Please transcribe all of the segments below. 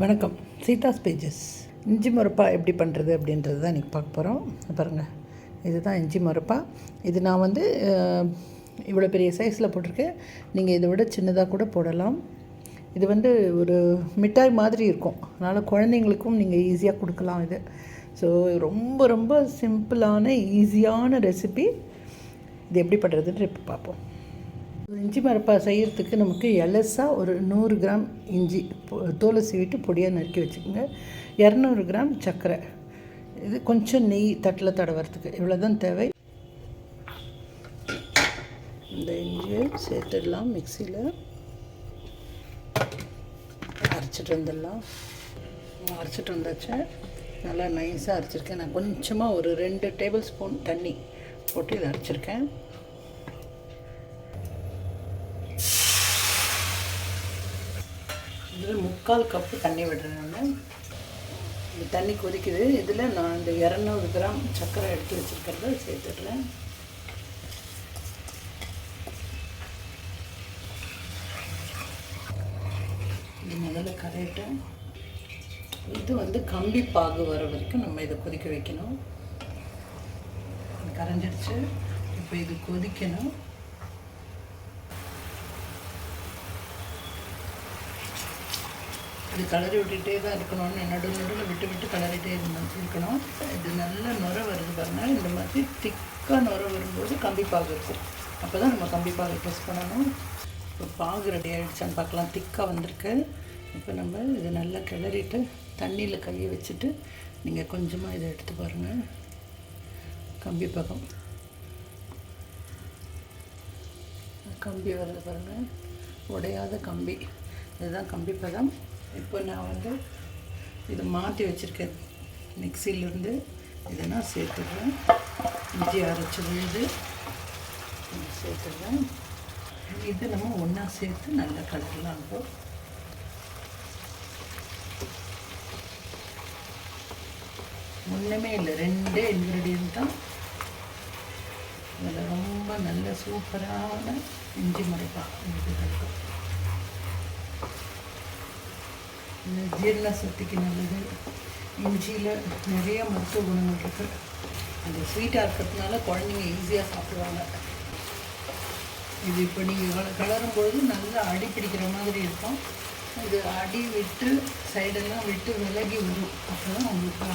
வணக்கம். சீதாஸ் பேஜஸ் இஞ்சி மொரப்பா எப்படி பண்ணுறது அப்படின்றது தான் இன்றைக்கி பார்க்க போகிறோம் பாருங்கள் இதுதான் இஞ்சி மொரப்பா. இது நான் வந்து இவ்வளோ பெரிய சைஸில் போட்டிருக்கேன் நீங்கள் இதை விட சின்னதாக கூட போடலாம். இது வந்து ஒரு மிட்டாய் மாதிரி இருக்கும். அதனால் குழந்தைங்களுக்கும் நீங்கள் ஈஸியாக கொடுக்கலாம் இது. ஸோ ரொம்ப ரொம்ப சிம்பிளான ஈஸியான ரெசிபி இது எப்படி பண்ணுறதுன்ற இப்போ பார்ப்போம். இஞ்சி மரப்பா செய்கிறதுக்கு நமக்கு எலசாக ஒரு நூறு கிராம் இஞ்சி துளசி தோலை சீவிட்டு பொடியாக நறுக்கி வச்சுக்கோங்க. இரநூறு கிராம் சர்க்கரை. இது கொஞ்சம் நெய் தட்டில் தடவறதுக்கு. இவ்வளோ தான் தேவை. இந்த இஞ்சியை சேர்த்துடலாம் மிக்சியில். அரைச்சிட்டு வந்துடலாம். அரைச்சிட்டு வந்தாச்சு. நல்லா நைஸாக அரைச்சிருக்கேன். நான் கொஞ்சமாக ஒரு ரெண்டு டேபிள் ஸ்பூன் தண்ணி போட்டு இதை அரைச்சிருக்கேன். இதில் முக்கால் கப்பு தண்ணி விடுறேன் நான். இந்த தண்ணி கொதிக்குது. இதில் நான் இந்த இரநூறு கிராம் சர்க்கரை எடுத்து வச்சுருக்கிறத சேர்த்துடுறேன். இது முதல்ல கரையிட்டேன் இது வந்து கம்பி பாகு வர வரைக்கும் நம்ம இதை கொதிக்க வைக்கணும். இது கரைஞ்சிடுச்சு. இப்போ இது கொதிக்கணும். இது கலரி விட்டுகிட்டே தான் இருக்கணும்னு நடு நடுவில் விட்டு விட்டு கலரிட்டே இருந்தோம். இருக்கணும். இது நல்ல நுர வருது பாருங்கள் இந்த மாதிரி திக்காக நுர வரும்போது கம்பி பாகு இருக்கும் அப்போ தான் நம்ம கம்பி பாகு ப்ரெஸ் பண்ணணும். இப்போ பாகு ரெடி ஆகிடுச்சான்னு பார்க்கலாம். திக்காக வந்திருக்கு. இப்போ நம்ம இதை நல்லா கிளறிட்டு தண்ணியில் கையை வச்சுட்டு நீங்கள் கொஞ்சமாக இதை எடுத்து பாருங்கள் கம்பி பக்கம் கம்பி வருது பாருங்கள் உடையாத கம்பி. இதுதான் கம்பி பதம் இப்போ நான் வந்து இதை மாற்றி வச்சுருக்கேன். மிக்சியிலேருந்து இதை நான் சேர்த்துடுறேன். இஞ்சி அரைச்சி விழுது இதை சேர்த்துடுறேன். இது நம்ம ஒன்றா சேர்த்து நல்லா கலக்கலாம் இப்போ. ஒன்றுமே இல்லை ரெண்டே இன்க்ரீடியன்ட் தான். இதில் ரொம்ப நல்ல சூப்பரான இஞ்சி முறைப்பா. இது இருக்கும் இந்த ஜீரண சக்திக்கு நல்லது. இஞ்சியில் நிறைய மருத்துவ குணங்கள் இருக்குது அந்த ஸ்வீட்டாக இருக்கிறதுனால குழந்தைங்க ஈஸியாக சாப்பிடுவாங்க. இது இப்போ நீங்கள் கலரும் பொழுது நல்லா அடி பிடிக்கிற மாதிரி இருக்கும். இது அடி விட்டு சைடெல்லாம் விட்டு விலகி வரும். அப்போ தான் உங்களுக்கு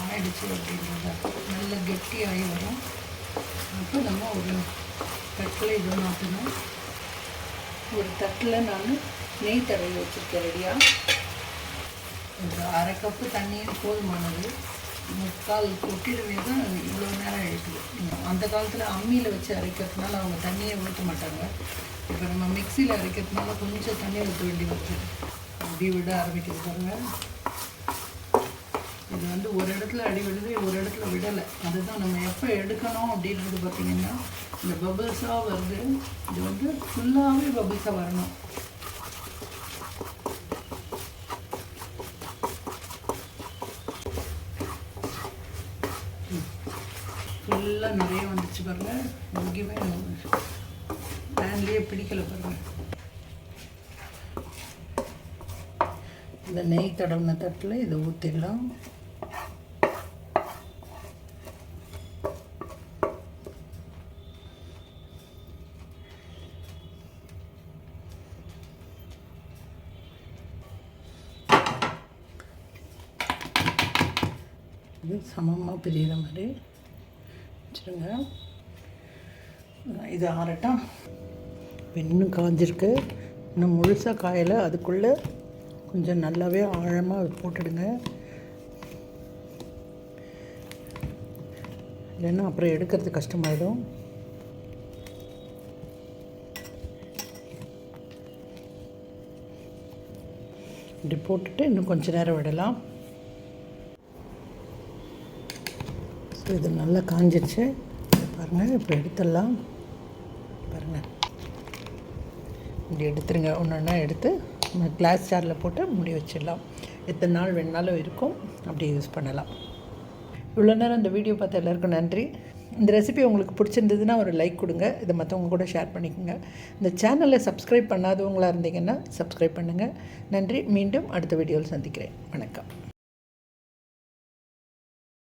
ஆயிடுச்சு அப்படின்றது நல்ல கெட்டியாகி வரும். அப்போ நம்ம ஒரு தட்டில் இது மாற்றணும் ஒரு தட்டில் நான் நெய் தடவி வச்சுருக்கேன் ரெடியாக ஒரு அரை கப்பு தண்ணியும் போதுமானது. முக்கால் கொட்டிடவே தான் இவ்வளோ நேரம் எடுக்குது அந்த காலத்தில் அம்மியில் வச்சு அரைக்கிறதுனால அவங்க தண்ணியை ஊற்ற மாட்டாங்க. இப்போ நம்ம மிக்சியில் அரைக்கிறதுனால கொஞ்சம் தண்ணி ஊற்ற வேண்டி வருது. அடி விட ஆரம்பிக்கிறது பாருங்கள் இது வந்து ஒரு இடத்துல அடி விடுது ஒரு இடத்துல விடலை. அதுதான் நம்ம எப்போ எடுக்கணும் அப்படின்றது பார்த்திங்கன்னா இந்த பபுள்ஸாக வருது. இது வந்து ஃபுல்லாகவே பபுள்ஸாக வரணும். எல்லாம் நிறைய வந்துச்சு பாருங்க. எங்கேயுமே பேன்லேயே பிடிக்கல பாருங்க. இந்த நெய் தடவின தட்டில் இதை ஊற்றிடலாம் இது சமமாக பிரிகிற மாதிரி. வச்சுருங்க. இது ஆறட்டா இன்னும் காஞ்சிருக்கு. இன்னும் முழுசாக காயலை. அதுக்குள்ளே கொஞ்சம் நல்லாவே ஆழமாக போட்டுடுங்க. இல்லைன்னா அப்புறம் எடுக்கிறது கஷ்டமாயிடும். இப்படி போட்டுட்டு இன்னும் கொஞ்சம் நேரம் விடலாம். இப்போ இது நல்லா காஞ்சிருச்சு. பாருங்கள் இப்போ எடுத்துடலாம். பாருங்கள் இப்படி எடுத்துருங்க. ஒன்று ஒன்றா எடுத்து கிளாஸ் ஜாரில் போட்டு முடி வச்சிடலாம். எத்தனை நாள் வேணாலும் இருக்கும். அப்படி யூஸ் பண்ணலாம். இவ்வளோ நேரம் இந்த வீடியோ பார்த்த எல்லாருக்கும் நன்றி. இந்த ரெசிபி உங்களுக்கு பிடிச்சிருந்ததுன்னா ஒரு லைக் கொடுங்க. இதை மற்றவங்க கூட ஷேர் பண்ணிக்கோங்க. இந்த சேனலை சப்ஸ்கிரைப் பண்ணாதவங்களாக இருந்தீங்கன்னா சப்ஸ்கிரைப் பண்ணுங்கள் நன்றி. மீண்டும் அடுத்த வீடியோவில் சந்திக்கிறேன். வணக்கம்.